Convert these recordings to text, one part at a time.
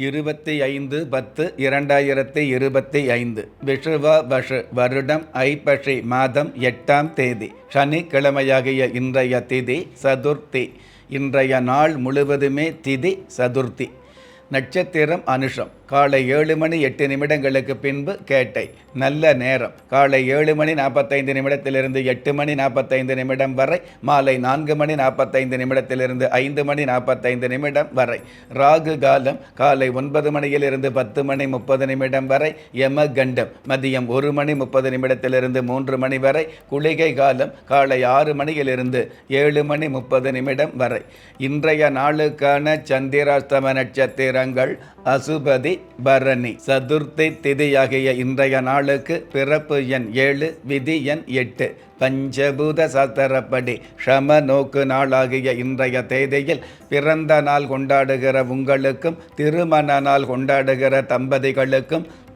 இருபத்தி ஐந்து பத்து இரண்டாயிரத்தி இருபத்தி ஐந்து. விஷுவா வஷு வருடம் ஐப்பசி மாதம் எட்டாம் தேதி. சனிக்கிழமையாகிய இன்றைய திதி சதுர்த்தி. இன்றைய நாள் முழுவதுமே திதி சதுர்த்தி. நட்சத்திரம் அனுஷம். காலை ஏழு மணி எட்டு நிமிடங்களுக்கு பின்பு கேட்டை. நல்ல நேரம். காலை ஏழு மணி நாற்பத்தைந்து நிமிடத்திலிருந்து எட்டு மணி நாற்பத்தைந்து நிமிடம் வரை மாலை நான்கு மணி நாற்பத்தைந்து நிமிடத்திலிருந்து ஐந்து மணி நாற்பத்தைந்து நிமிடம் வரை. ராகு காலம் காலை ஒன்பது மணியிலிருந்து பத்து மணி முப்பது நிமிடம் வரை யம கண்டம் மதியம் ஒரு மணி முப்பது நிமிடத்திலிருந்து மூன்று மணி வரை குளிகை காலம் காலை ஆறு மணியிலிருந்து ஏழு மணி முப்பது நிமிடம் வரை. இன்றைய நாளுக்கான சந்திராஸ்தம நட்சத்திரங்கள் அசுபதி பரணி சதுர்த்தி திதியாகிய இன்றைய நாளுக்கு பிறப்பு எண் ஏழு விதி எண் எட்டு. பஞ்சபூத சாஸ்திரப்படி ஷம நோக்கு நாளாகிய இன்றைய தேதியில் பிறந்த நாள் கொண்டாடுகிற உங்களுக்கும் திருமண நாள் கொண்டாடுகிற தம்பதிகளுக்கும்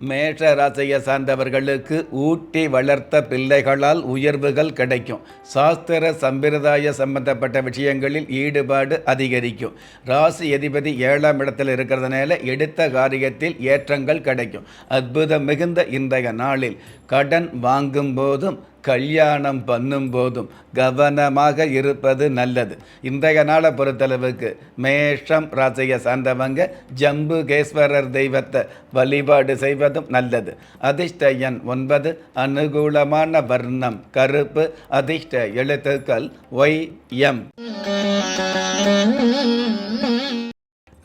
மேஷ ராசியை சார்ந்தவர்களுக்கு ஊட்டி வளர்த்த பிள்ளைகளால் உயர்வுகள் கிடைக்கும். சாஸ்திர சம்பிரதாய சம்பந்தப்பட்ட விஷயங்களில் ஈடுபாடு அதிகரிக்கும். ராசி அதிபதி ஏழாம் இடத்தில் இருக்கிறதுனால எடுத்த காரியத்தில் ஏற்றங்கள் கிடைக்கும். அற்புதம் மிகுந்த இன்றைய நாளில் கடன் வாங்கும் போதும் கல்யாணம் பண்ணும் போதும் கவனமாக இருப்பது நல்லது. இன்றைய நாளை பொறுத்தளவுக்கு மேஷம் ராசியை சார்ந்தவங்க ஜம்புகேஸ்வரர் தெய்வத்தை வழிபாடு செய்வதும் நல்லது. அதிர்ஷ்ட எண் ஒன்பது அனுகூலமான வர்ணம் கருப்பு அதிர்ஷ்ட எழுத்துக்கள் ஒய் எம்.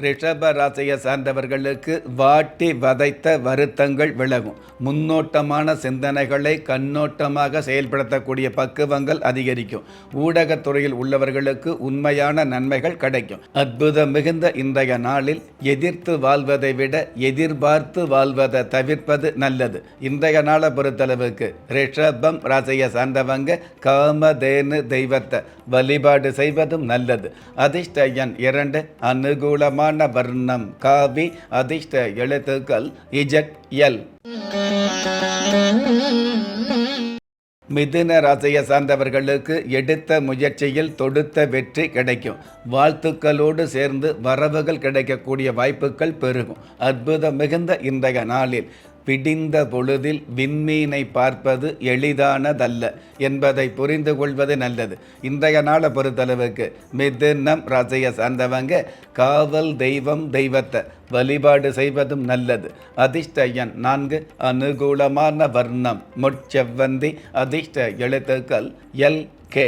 ரிஷப ராசியை சார்ந்தவர்களுக்கு வாட்டி வதைத்த வருத்தங்கள் விலகும். முன்னோட்டமான சிந்தனைகளை கண்ணோட்டமாக செயல்படுத்தக்கூடிய பக்குவங்கள் அதிகரிக்கும். ஊடகத்துறையில் உள்ளவர்களுக்கு உண்மையான நன்மைகள் கிடைக்கும். அற்புதம் மிகுந்த இன்றைய நாளில் எதிர்த்து வாழ்வதை விட எதிர்பார்த்து வாழ்வதை தவிர்ப்பது நல்லது. இன்றைய நாளை பொறுத்தளவுக்கு ரிஷபம் ராசியை சார்ந்தவங்க காமதேனு தெய்வத்தை வழிபாடு செய்வதும் நல்லது. அதிர்ஷ்ட எண் இரண்டு அனுகூலமான வர்ணம் காவி அதிர்ஷ்ட எழுத்துக்கள் இஜட் எல். மிதுன ராசியை சார்ந்தவர்களுக்கு எடுத்த முயற்சியில் தொடுத்த வெற்றி கிடைக்கும். வாழ்த்துக்களோடு சேர்ந்து வரவுகள் கிடைக்கக்கூடிய வாய்ப்புகள் பெருகும். அற்புதம் மிகுந்த இன்றைய நாளில். பிடிந்த பொழுதில் விண்மீனை பார்ப்பது எளிதானதல்ல என்பதை புரிந்து கொள்வது நல்லது. இன்றைய நாளை பொறுத்தளவுக்கு மிதுனம் ராசியை சார்ந்தவங்க காவல் தெய்வம் தெய்வத்தை வழிபாடு செய்வதும் நல்லது. அதிர்ஷ்டயன் நான்கு அனுகூலமான வர்ணம் முட்செவ்வந்தி அதிர்ஷ்ட எழுத்துக்கள் எல் கே.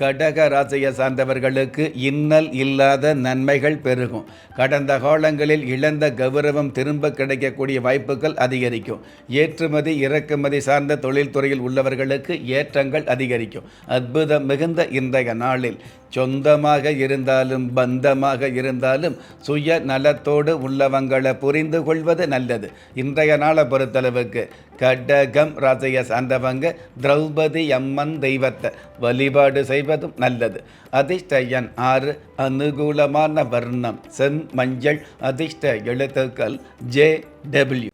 கடக ராசியை சார்ந்தவர்களுக்கு இன்னல் இல்லாத நன்மைகள் பெருகும். கடந்த காலங்களில் இழந்த கௌரவம் திரும்ப கிடைக்கக்கூடிய வாய்ப்புகள் அதிகரிக்கும். ஏற்றுமதி இறக்குமதி சார்ந்த தொழில்துறையில் உள்ளவர்களுக்கு ஏற்றங்கள் அதிகரிக்கும். அற்புதம் மிகுந்த இன்றைய நாளில். சொந்தமாக இருந்தாலும் பந்தமாக இருந்தாலும் சுய நலத்தோடு உள்ளவங்களை புரிந்து கொள்வது நல்லது. இன்றைய நாளை பொறுத்தளவுக்கு கடகம் ராசியை சார்ந்தவங்க திரௌபதி அம்மன் தெய்வத்தை வழிபாடு செய்வதும் நல்லது. அதிர்ஷ்டயன் ஆறு அனுகூலமான வர்ணம். சென் மஞ்சள் அதிர்ஷ்ட எழுத்துக்கள் ஜே டபிள்யூ.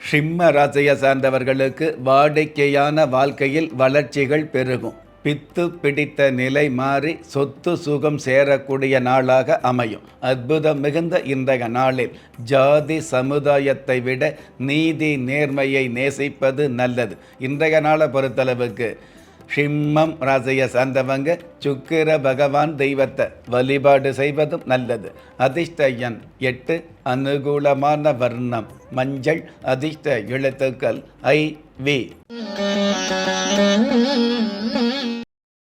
சிம்ம ராசியை சார்ந்தவர்களுக்கு வாடிக்கையான வாழ்க்கையில் வளர்ச்சிகள் பெருகும். பித்து பிடித்த நிலை மாறி சொத்து சுகம் சேரக்கூடிய நாளாக அமையும். அற்புதம் மிகுந்த இன்றைய நாளில் ஜாதி சமுதாயத்தை விட நீதி நேர்மையை நேசிப்பது நல்லது. இன்றைய நாளை பொறுத்தளவுக்கு சிம்மம் ராசியை சார்ந்தவங்க சுக்கிர பகவான் தெய்வத்தை வழிபாடு செய்வதும் நல்லது. அதிர்ஷ்ட எண் எட்டு அனுகூலமான வர்ணம். மஞ்சள் அதிர்ஷ்ட எழுத்துக்கள் ஐ வி.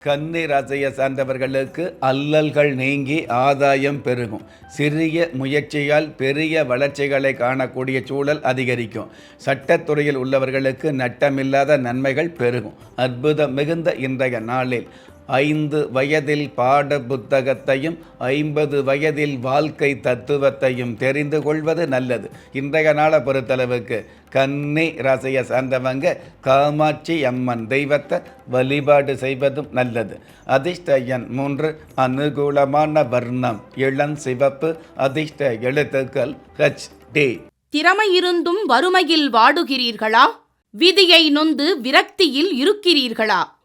கன்னி ராசியை சார்ந்தவர்களுக்கு அல்லல்கள் நீங்கி ஆதாயம் பெருகும். சிறிய முயற்சியால் பெரிய வளர்ச்சிகளை காணக்கூடிய சூழல் அதிகரிக்கும். சட்டத்துறையில் உள்ளவர்களுக்கு நட்டமில்லாத நன்மைகள் பெருகும். அற்புதம் மிகுந்த இன்றைய நாளில் ஐந்து வயதில் பாட புத்தகத்தையும் ஐம்பது வயதில் வாழ்க்கை தத்துவத்தையும் தெரிந்து கொள்வது நல்லது. இன்றைய நாளை பொறுத்தளவுக்கு கன்னி ராசியை சார்ந்தவங்க காமாட்சி அம்மன் தெய்வத்தை வழிபாடு செய்வதும் நல்லது. அதிர்ஷ்ட எண் மூன்று அனுகூலமான வர்ணம் இளம் சிவப்பு அதிர்ஷ்ட எழுத்துக்கள் ஹச் டி திறமையிருந்தும் வறுமையில் வாடுகிறீர்களா? விதியை நொந்து விரக்தியில் இருக்கிறீர்களா?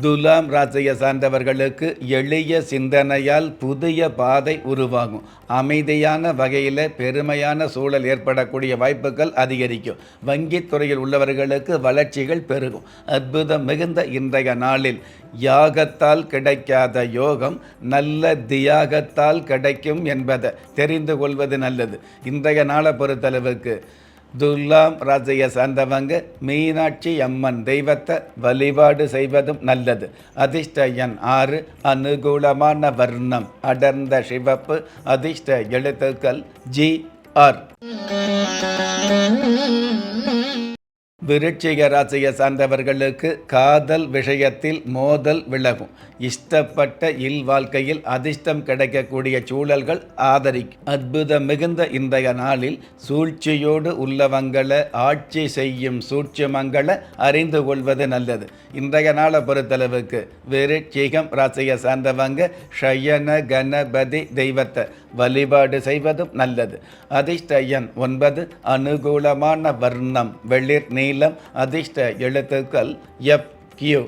துலாம் ராசியை சார்ந்தவர்களுக்கு எளிய சிந்தனையால் புதிய பாதை உருவாகும். அமைதியான வகையில் பெருமையான சூழல் ஏற்படக்கூடிய வாய்ப்புகள் அதிகரிக்கும். வங்கித் துறையில் உள்ளவர்களுக்கு வளர்ச்சிகள் பெருகும். அற்புதம் மிகுந்த இன்றைய நாளில் யாகத்தால் கிடைக்காத யோகம் நல்ல தியாகத்தால் கிடைக்கும் என்பதை தெரிந்து கொள்வது நல்லது. இன்றைய நாளை பொறுத்தளவுக்கு துலாம் ராசிய சார்ந்தவங்க மீனாட்சி அம்மன் தெய்வத்தை வழிபாடு செய்வதும் நல்லது. அதிர்ஷ்ட எண் ஆறு அனுகூலமான வர்ணம் அடர்ந்த சிவப்பு அதிர்ஷ்ட எழுத்துக்கள் ஜி ஆர். விருட்சிக ராசியை சார்ந்தவர்களுக்கு காதல் விஷயத்தில் மோதல் விலகும். இஷ்டப்பட்ட இல் வாழ்க்கையில் அதிர்ஷ்டம் கிடைக்கக்கூடிய சூழல்கள் ஆதரிக்கும். அற்புதம் மிகுந்த இன்றைய நாளில் சூழ்ச்சியோடு உள்ளவங்களை ஆட்சி செய்யும் சூட்சுமங்களை அறிந்து கொள்வது நல்லது. இன்றைய நாளை பொறுத்தளவுக்கு விருட்சிகம் ராசியை சார்ந்தவங்க ஷயன கணபதி தெய்வத்தை வழிபாடு செய்வதும் நல்லது. அதிர்ஷ்ட எண் ஒன்பது அனுகூலமான வர்ணம் வெளிர் நீளம் அதிர்ஷ்ட எழுத்துக்கள் எப் கியூ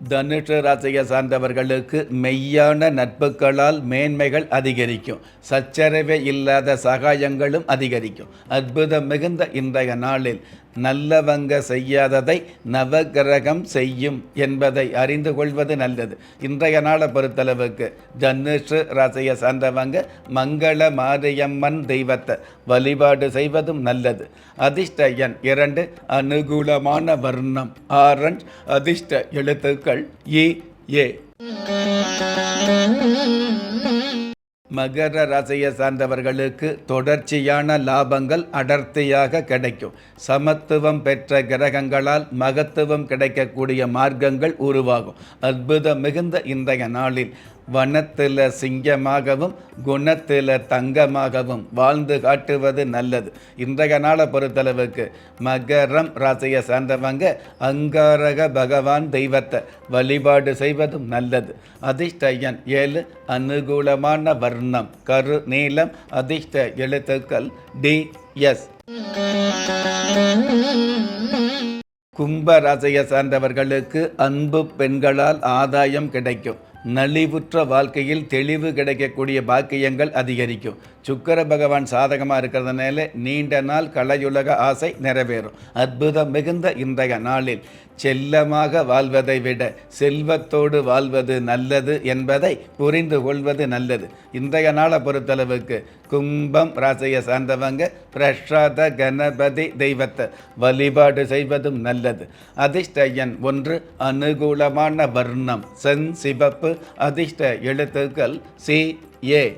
தனுஷ ராசியை சார்ந்தவர்களுக்கு மெய்யான நட்புகளால் மேன்மைகள் அதிகரிக்கும். சச்சரவே இல்லாத சகாயங்களும் அதிகரிக்கும். அற்புதம் மிகுந்த இன்றைய நாளில். நல்லவங்க செய்யாததை நவகிரகம் செய்யும் என்பதை அறிந்து கொள்வது நல்லது. இன்றைய நாளை பொறுத்தளவுக்கு தனுஷு ராசியை சார்ந்தவங்க மங்கள மாரியம்மன் தெய்வத்தை வழிபாடு செய்வதும் நல்லது. அதிர்ஷ்ட எண் இரண்டு அனுகூலமான வர்ணம். ஆரஞ்ச் அதிர்ஷ்ட எழுத்துக்கள் இ ஏ. மகர ராசியை சார்ந்தவர்களுக்கு தொடர்ச்சியான லாபங்கள் அடர்த்தியாக கிடைக்கும். சமத்துவம் பெற்ற கிரகங்களால் மகத்துவம் கிடைக்கக்கூடிய மார்க்கங்கள் உருவாகும். அற்புதம் மிகுந்த இன்றைய நாளில் வனத்தில் சிங்கமாகவும் குணத்தில் தங்கமாகவும் வாழ்ந்து காட்டுவது நல்லது. இன்றைய நாளை பொறுத்தளவுக்கு மகரம் ராசியை சார்ந்தவங்க அங்காரக பகவான் தெய்வத்தை வழிபாடு செய்வதும் நல்லது. அதிர்ஷ்டயன் ஏழு அனுகூலமான வர்ணம் கரு நீளம் அதிர்ஷ்ட எழுத்துக்கள் டி எஸ். கும்ப ராசியை சார்ந்தவர்களுக்கு அன்பு பெண்களால் ஆதாயம் கிடைக்கும். நலிவுற்ற வாழ்க்கையில் தெளிவு கிடைக்கக்கூடிய பாக்கியங்கள் அதிகரிக்கும். சுக்கர பகவான் சாதகமாக இருக்கிறதுனால நீண்ட நாள் கலையுலக ஆசை நிறைவேறும். அற்புதம் மிகுந்த இன்றைய நாளில் செல்லமாக வாழ்வதை விட செல்வத்தோடு வாழ்வது நல்லது என்பதை புரிந்து கொள்வது நல்லது. இன்றைய நாளை பொறுத்தளவுக்கு கும்பம் ராசியை சார்ந்தவங்க பிரசாத கணபதி தெய்வத்தை வழிபாடு செய்வதும் நல்லது. அதிர்ஷ்டயன் ஒன்று அனுகூலமான வர்ணம் சென் சிவப்பு அதிர்ஷ்ட எழுத்துக்கள் சி ஏ.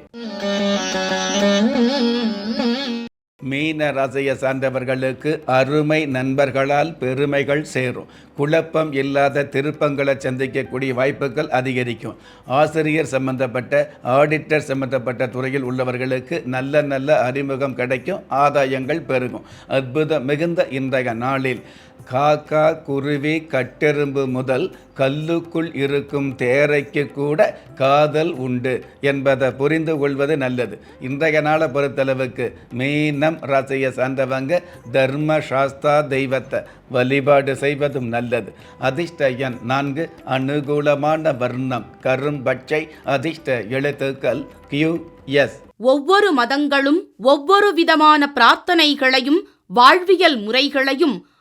மீன ரசைய சார்ந்தவர்களுக்கு அருமை நண்பர்களால் பெருமைகள் சேரும். குழப்பம் இல்லாத திருப்பங்களை சந்திக்கக்கூடிய வாய்ப்புகள் அதிகரிக்கும். ஆசிரியர் சம்பந்தப்பட்ட ஆடிட்டர் சம்பந்தப்பட்ட துறையில் உள்ளவர்களுக்கு நல்ல நல்ல அறிமுகம் கிடைக்கும் ஆதாயங்கள் பெருகும். அற்புதம் மிகுந்த இன்றைய நாளில். காக்கா குருவி கட்டெரும்பு முதல் கல்லுக்குள் இருக்கும் தேரைக்கு கூட காதல் உண்டு என்பதை புரிந்து கொள்வது நல்லது. இன்றைய நாளை பொறுத்தளவுக்கு மீனம் ராசியை சார்ந்தவங்க தர்ம சாஸ்தா தெய்வத்தை வழிபாடு செய்வதும் நல்லது. அதிர்ஷ்ட எண் நான்கு அனுகூலமான வர்ணம் கரும்பச்சை அதிர்ஷ்ட எழுத்துக்கள் கியூ எஸ். ஒவ்வொரு மதங்களும் ஒவ்வொரு விதமான பிரார்த்தனைகளையும் வாழ்வியல் முறைகளையும்